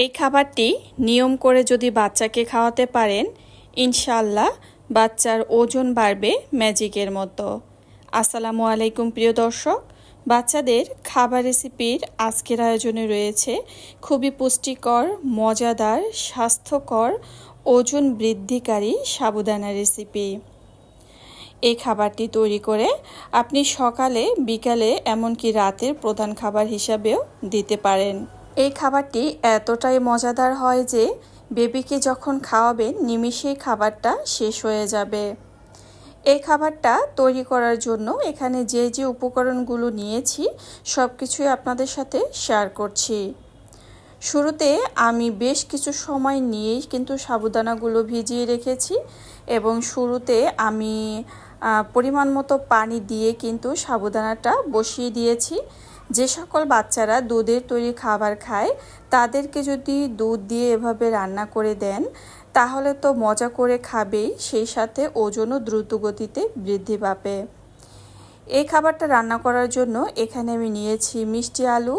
এই খাবারটি নিয়ম করে যদি বাচ্চাকে খাওয়াতে পারেন ইনশাল্লাহ বাচ্চার ওজন বাড়বে ম্যাজিকের মতো। আসসালামু আলাইকুম প্রিয় দর্শক, বাচ্চাদের খাবার রেসিপির আজকের আয়োজনে রয়েছে খুবই পুষ্টিকর, মজাদার, স্বাস্থ্যকর, ওজন বৃদ্ধিকারী সাবুদানা রেসিপি। এই খাবারটি তৈরি করে আপনি সকালে, বিকালে, এমনকি রাতের প্রধান খাবার হিসাবেও দিতে পারেন। এই খাবারটি এতটাই মজাদার হয় যে বেবিকে যখন খাওয়াবেন নিমিষেই খাবারটা শেষ হয়ে যাবে। এই খাবারটা তৈরি করার জন্য এখানে যে যে উপকরণগুলো নিয়েছি সব কিছুই আপনাদের সাথে শেয়ার করছি। শুরুতে আমি বেশ কিছু সময় নিয়েই কিন্তু সাবুদানাগুলো ভিজিয়ে রেখেছি এবং শুরুতে আমি পরিমাণ মতো পানি দিয়ে কিন্তু সাবুদানাটা বসিয়ে দিয়েছি। যে সকল বাচ্চারা দুধের তৈরি খাবার খায়, তাদেরকে যদি দুধ দিয়ে এভাবে রান্না করে দেন, তাহলে তো মজা করে খাবেই, সেই সাথে ওজনও দ্রুত গতিতে বৃদ্ধি পাবে। এই খাবারটা রান্না করার জন্য এখানে আমি নিয়েছি মিষ্টি আলু,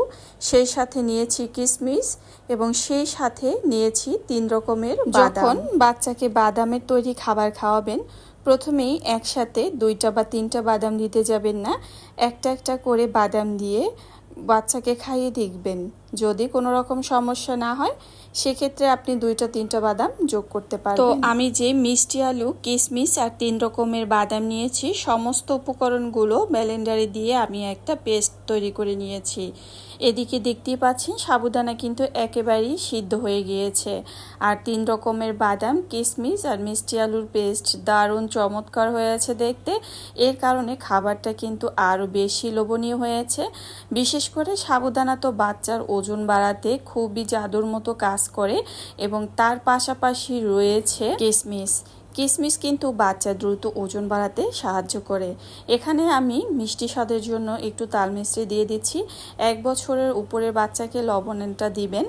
সেই সাথে নিয়েছি কিশমিশ এবং সেই সাথে নিয়েছি তিন রকমের যখন বাচ্চাকে বাদামের তৈরি খাবার খাওয়াবেন, প্রথমেই একসাথে দুইটা বা তিনটা বাদাম দিতে যাবেন না। একটা একটা করে বাদাম দিয়ে বাচ্চাকে খাইয়ে দেখবেন। যদি কোনো রকম সমস্যা না হয় সেক্ষেত্রে আপনি দুইটা তিনটা বাদাম যোগ করতে পারেন তো আমি যে মিষ্টি আলু কিশমিশ আর তিন রকমের বাদাম নিয়েছি সমস্ত উপকরণগুলো ব্যালেন্ডারে দিয়ে আমি একটা পেস্ট তৈরি করে নিয়েছি। এদিকে দেখতেই পাচ্ছেন, সাবুদানা কিন্তু একেবারেই সিদ্ধ হয়ে গিয়েছে। আর তিন রকমের বাদাম কিশমিশ আর মিষ্টি আলুর পেস্ট দারুণ চমৎকার হয়েছে দেখতে। এর কারণে খাবারটা কিন্তু আরও বেশি লোভনীয় হয়েছে। বিশেষ করে সাবুদানা তো বাচ্চার ওজন বাড়াতে খুবই জাদুর মতো কাজ করে এবং তার পাশাপাশি রয়েছে কিশমিশ কিশমিশ কিন্তু বাচ্চা দ্রুত ওজন বাড়াতে সাহায্য করে। এখানে আমি মিষ্টি স্বাদের জন্য একটু তাল মিষ্টি দিয়ে দিচ্ছি। এক বছরের উপরের বাচ্চাকে লবণটা দিবেন।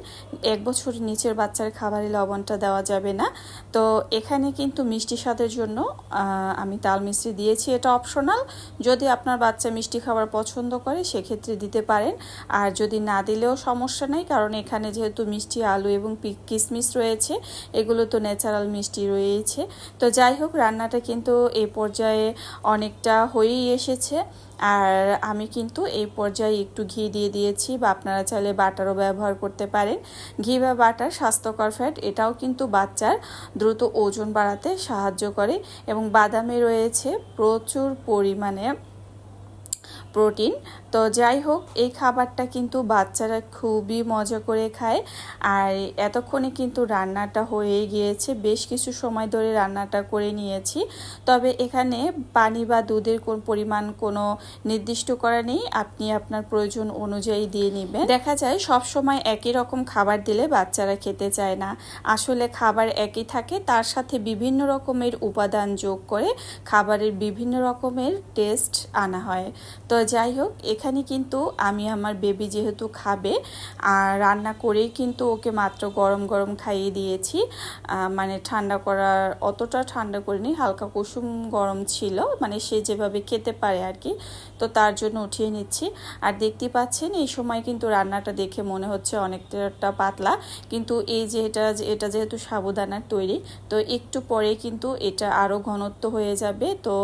এক বছরের নিচের বাচ্চার খাবারে লবণটা দেওয়া যাবে না। তো এখানে কিন্তু মিষ্টি স্বাদের জন্য আমি তাল মিষ্টি দিয়েছি। এটা অপশনাল। যদি আপনার বাচ্চা মিষ্টি খাবার পছন্দ করে, সেক্ষেত্রে দিতে পারেন। আর যদি না দিলেও সমস্যা নেই, কারণ এখানে যেহেতু মিষ্টি আলু এবং কিশমিশ রয়েছে, এগুলো তো ন্যাচারাল মিষ্টি রয়েছে। তো যাই হোক, রান্নাটা কিন্তু এই পর্যায়ে অনেকটা হয়েই এসেছে। আর আমি কিন্তু এই পর্যায়ে একটু ঘি দিয়ে দিয়েছি বা আপনারা চাইলে বাটারও ব্যবহার করতে পারেন। ঘি বা বাটার স্বাস্থ্যকর ফ্যাট এটাও কিন্তু বাচ্চার দ্রুত ওজন বাড়াতে সাহায্য করে এবং বাদামে রয়েছে প্রচুর পরিমাণে প্রোটিন তো যাই হোক, এই খাবারটা কিন্তু বাচ্চারা খুবই মজা করে খায়। আর এতক্ষণে কিন্তু রান্নাটা হয়ে গিয়েছে। বেশ কিছু সময় ধরে রান্নাটা করে নিয়েছি। তবে এখানে পানি বা দুধের কোন পরিমাণ কোনো নির্দিষ্ট করা নেই। আপনি আপনার প্রয়োজন অনুযায়ী দিয়ে নেবেন। দেখা যায় সব সময় একই রকম খাবার দিলে বাচ্চারা খেতে চায় না। আসলে খাবার একই থাকে, তার সাথে বিভিন্ন রকমের উপাদান যোগ করে খাবারের বিভিন্ন রকমের টেস্ট আনা হয়। তো যাই হোক, এখানে কিন্তু আমি আমার বেবি যেহেতু খাবে, আর রান্না করেই কিন্তু ওকে মাত্র গরম গরম খাইয়ে দিয়েছি। মানে ঠান্ডা করার, অতটা ঠান্ডা করিনি, হালকা কুসুম গরম ছিল মানে সে যেভাবে খেতে পারে আর কি, তো তার জন্য উঠিয়ে নিচ্ছি। আর দেখতে পাচ্ছেন, এই সময় কিন্তু রান্নাটা দেখে মনে হচ্ছে অনেকটা পাতলা, কিন্তু এই যে এটা এটা যেহেতু সাবুদানার তৈরি, তো একটু পরে কিন্তু এটা আরও ঘনত্ব হয়ে যাবে। তো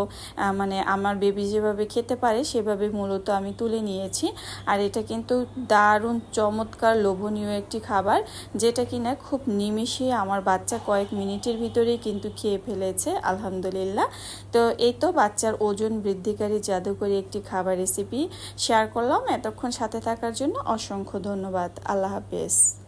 মানে আমার বেবি যেভাবে খেতে পারে, সেভাবে মূলত আমি তুলে নিয়েছি। আর এটা কিন্তু দারুণ চমৎকার লোভনীয় একটি খাবার, যেটা কিনা খুব নিমিষে আমার বাচ্চা কয়েক মিনিটের ভিতরেই কিন্তু খেয়ে ফেলেছে, আলহামদুলিল্লাহ। তো এই তো বাচ্চার ওজন বৃদ্ধিকারী জাদুকরী একটি খাবার রেসিপি শেয়ার করলাম। এতক্ষণ সাথে থাকার জন্য অসংখ্য ধন্যবাদ। আল্লাহ হাফেজ।